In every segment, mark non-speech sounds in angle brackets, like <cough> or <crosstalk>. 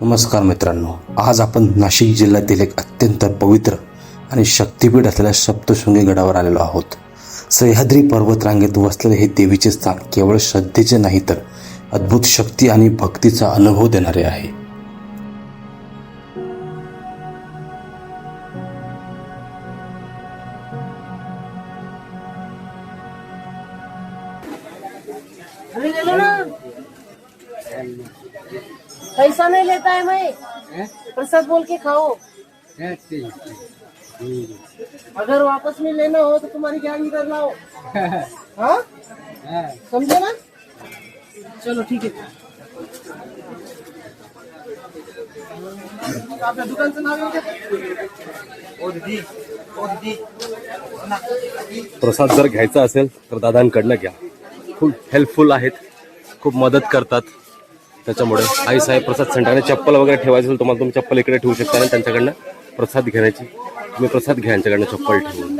नमस्कार मित्रांनो आज आपण नाशिक जिल्ह्यातील एक अत्यंत पवित्र आणि शक्तिपीठ असलेल्या सप्तशृंगी गडावर आलेलो आहोत. सह्याद्री पर्वतरांगेत वसलेले हे देवीचे स्थान केवळ श्रद्धेचे नाही तर अद्भुत शक्ती आणि भक्तीचा अनुभव देणारे आहे. पैसा नहीं लेता है मैं। प्रसाद बोल के खाओ। अगर वापस में लेना हो तो तुम्हारी जान इधर लाओ <laughs> हाँ। समझे ना? चलो ठीक है। आपल्या दुकानचं नाव. प्रसाद जर घ्यायचा असेल तर दादांकडनं घ्या. खूप हेल्पफुल आहेत. खूप मदत करतात. त्याच्यामुळे आई साहेब प्रसाद सेंटरने चप्पल वगैरे ठेवायचं असेल तुम्हाला तुम्ही चप्पल इकडे ठेवू शकता आणि त्यांच्याकडनं? प्रसाद घेण्याची. तुम्ही प्रसाद घ्या यांच्याकडनं चप्पल ठेवून.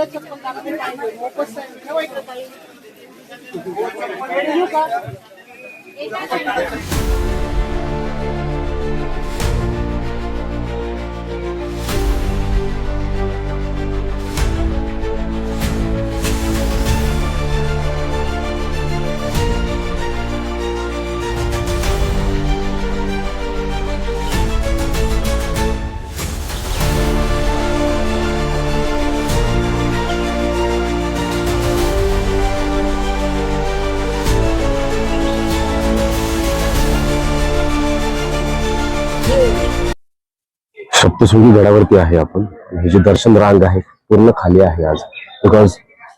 सप्तशृंगी गडावरती आहे आपण. हे जे दर्शन रांग आहे पूर्ण खाली आहे आज. बिकॉज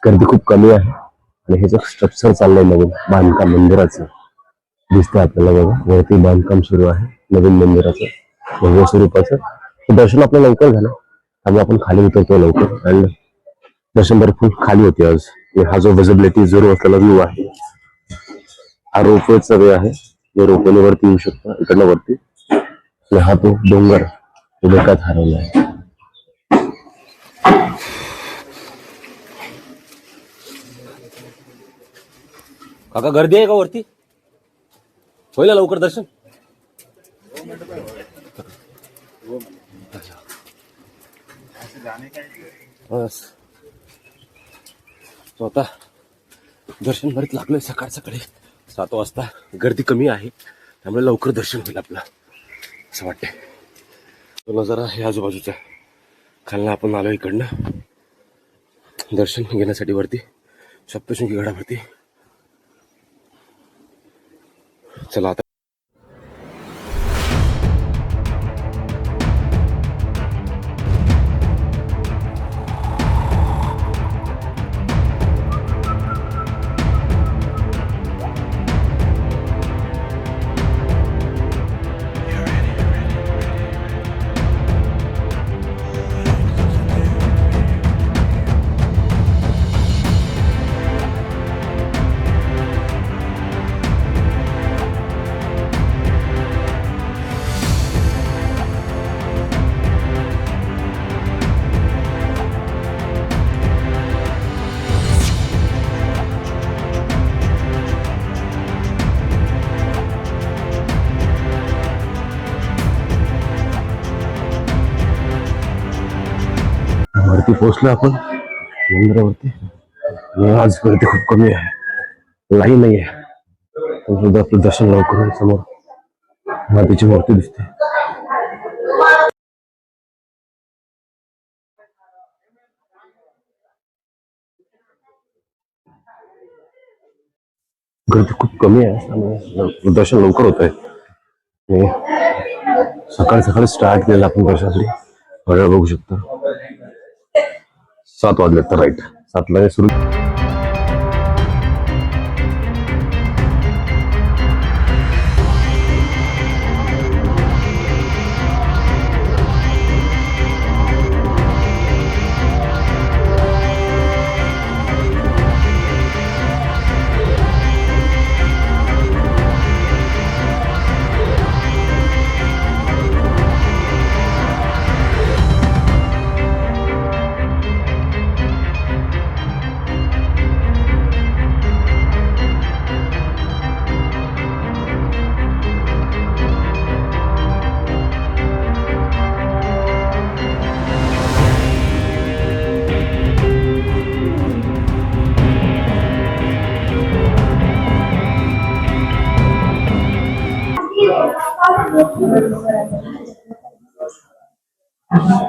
गर्दी खूप कमी आहे. आणि हे जे स्ट्रक्चर चाललंय नवीन बांधकाम मंदिराचं दिसतंय आपल्याला बघा. वरती बांधकाम सुरू आहे नवीन मंदिराचं भव्य स्वरूपाचं. हे दर्शन आपलं लवकर झालं. त्यामुळे आपण खाली उतरतो लवकर. अँड दर्शन भरपूर खाली होते आज. हा जो विजिबिलिटी झिरो असलेला व्ह्यू आहे हा रोपवेचा वे आहे. जो रोपवेने वरती येऊ शकता इकडनं वरती. आणि हा तो डोंगर. तो धोक्यात आहे. काका गर्दी आहे का वरती? होईल लवकर दर्शन? बस. स्वतः दर्शन भरत लागलोय सकाळ सकाळी. सात वाजता. गर्दी कमी आहे. त्यामुळे लवकर दर्शन होईल आपलं. असं वाटतंय. तो नजारा हे आजूबाजूचा खालनं आपण आलो इकडनं. दर्शन घेण्यासाठी वरती सप्तशृंगी गडावरती चला आता वरती पोहोचलो आपण. मंदिरावरती आज गर्दी खूप कमी आहे. लाईन नाही आहे. सुद्धा आपलं दर्शन लवकर समोर. मातीची मूर्ती दिसते. गर्दी खूप कमी आहे. दर्शन लवकर होत आहे. सकाळी सकाळी स्टार्ट केलेलं आपण दर्शनासाठी. बघू शकतो. सात वाजले तर राईट. सातला सुरू.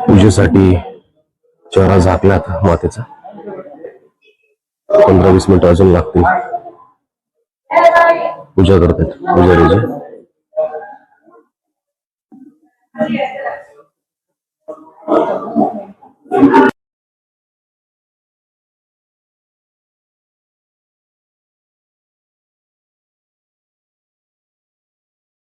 पूजेसाठी चेहरा झाकला आता मातेचा. पंधरा वीस मिनिटं अजून लागतील. पूजा करतात पुजारीची